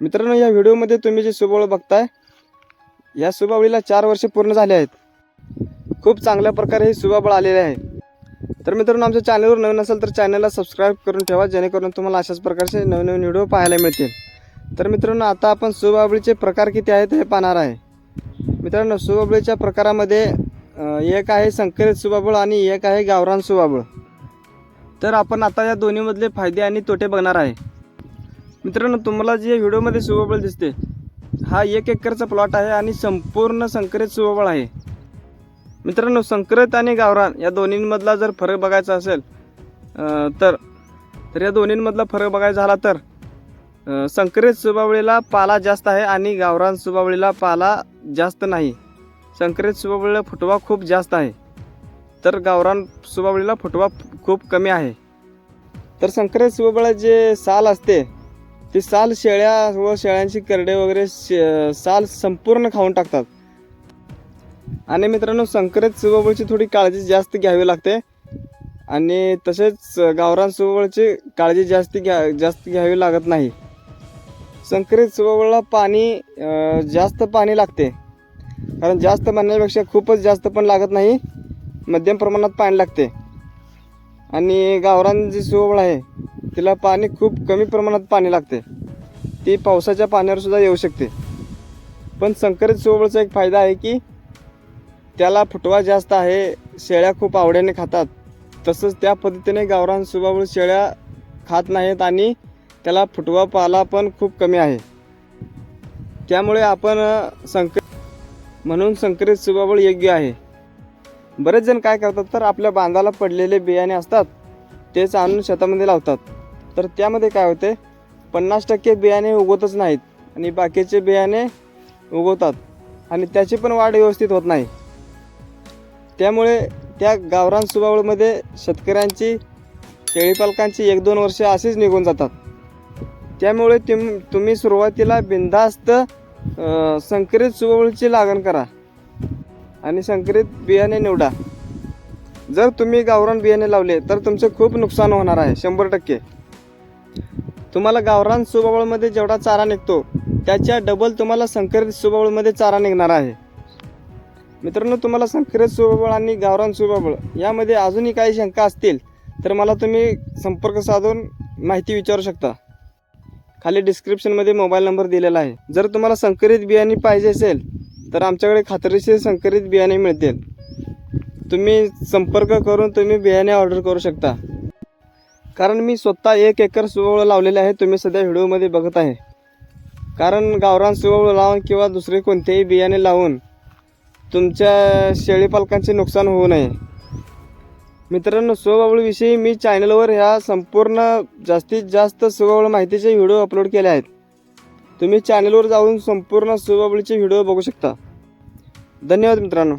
मित्रांनो या व्हिडिओमध्ये तुम्ही जे सुबावळ बघताय या सुबावळीला चार वर्ष पूर्ण झाले आहेत. खूप चांगल्या प्रकारे हे सुबाबळ आलेले आहे. तर मित्रांनो आमच्या चॅनलवर नवीन असेल तर चॅनलला सबस्क्राईब करून ठेवा जेणेकरून तुम्हाला अशाच प्रकारचे नवीन नवीन व्हिडिओ पाहायला मिळतील. तर मित्रांनो आता आपण सुबाबळीचे प्रकार किती आहेत हे पाहणार आहे. मित्रांनो सुबाबळीच्या प्रकारामध्ये एक आहे संकरित सुबाबळ आणि एक आहे गावरान सुबाबळ तर आपण आता या दोन्हीमधले फायदे आणि तोटे बघणार आहे. मित्रांनो तुम्हाला जे व्हिडिओमध्ये सुबाबळ दिसते हा एक एकरचा प्लॉट आहे आणि संपूर्ण संकरित सुबाबळ आहे. मित्रांनो संकरित आणि गावरान या दोन्हींमधला जर फरक बघायचा असेल तर तर या दोन्हींमधला फरक बघायचा झाला तर संकरित सुबावळीला पाला जास्त आहे आणि गावरान सुबावळीला पाला जास्त नाही. संकरित सुबावळीला फुटवा खूप जास्त आहे. तर गावरान सुबावळीला फुटवा खूप कमी आहे. तर संकरित सुबावळा जे साल असते ती साल शेळ्या व शेळ्यांची करडे वगैरे शे- साल संपूर्ण खाऊन टाकतात. आणि मित्रांनो संकरित सुबाबळची थोडी काळजी जास्त घ्यावी लागते. आणि तसेच गावरान सुबाबळची काळजी जास्त घ्या जास्त घ्यावी लागत नाही. संकरित सुबाबळला पाणी जास्त पाणी लागते. कारण जास्त म्हणण्यापेक्षा खूपच जास्त पण लागत नाही. मध्यम प्रमाणात पाणी लागते. आणि गावरान जी सुबाबळ आहे तिला पाणी खूप कमी प्रमाणात पाणी लागते. ती पावसाच्या पाण्यावर सुद्धा येऊ शकते. पण संकरित सोबळचा एक फायदा आहे की त्याला फुटवा जास्त आहे शेळ्या खूप आवडीने खातात. तसंच त्या पद्धतीने गावरान सुबाबळ शेळ्या खात नाहीत आणि त्याला फुटवा पाला पण खूप कमी आहे. त्यामुळे आपण संकर संक म्हणून संकरित सुबाबळ योग्य आहे. बरेच जण काय करतात तर आपल्या बांधाला पडलेले बियाणे असतात तेच आणून शेतामध्ये लावतात. तर त्यामध्ये काय होते पन्नास टक्के बियाणे उगवतच नाहीत आणि बाकीचे बियाणे उगवतात आणि त्याची पण वाढ व्यवस्थित होत नाही. त्यामुळे त्या गावरान सुबावळमध्ये शेतकऱ्यांची शेळीपालकांची एक दोन वर्ष अशीच निघून जातात. त्यामुळे तुम तुम्ही सुरुवातीला बिनधास्त संकरित सुबावळीची लागण करा आणि संकरित बियाणे निवडा. जर तुम्ही गावरान बियाणे लावले तर तुमचं खूप नुकसान होणार आहे शंभर टक्के. तुम्हाला गावरान सुबावळमध्ये जेवढा चारा निघतो त्याच्या डबल तुम्हाला संकरित सुबावळमध्ये चारा निघणार आहे. मित्रांनो तुम्हाला संकरित सुबावळ आणि गावरान सुबावळ यामध्ये अजूनही काही शंका असतील तर मला तुम्ही संपर्क साधून माहिती विचारू शकता. खाली डिस्क्रिप्शनमध्ये मोबाईल नंबर दिलेला आहे. जर तुम्हाला संकरित बियाणे पाहिजे असेल तर आमच्याकडे खात्रीशीर संकरित बियाणे मिळतील. तुम्ही संपर्क करून तुम्ही बियाणे ऑर्डर करू शकता. कारण मी स्वतः एक एकर सुवळ लावलेले आहे तुम्ही सध्या व्हिडिओमध्ये बघत आहे. कारण गावरान सुवळ लावून किंवा दुसरे कोणतेही बियाणे लावून तुमच्या शेळीपालकांचे नुकसान होऊ नये. मित्रांनो सुबाबळीविषयी मी चॅनलवर ह्या संपूर्ण जास्तीत जास्त सुवळ माहितीचे व्हिडिओ अपलोड केले आहेत. तुम्ही चॅनलवर जाऊन संपूर्ण सुबाबळीचे व्हिडिओ बघू शकता. धन्यवाद मित्रांनो.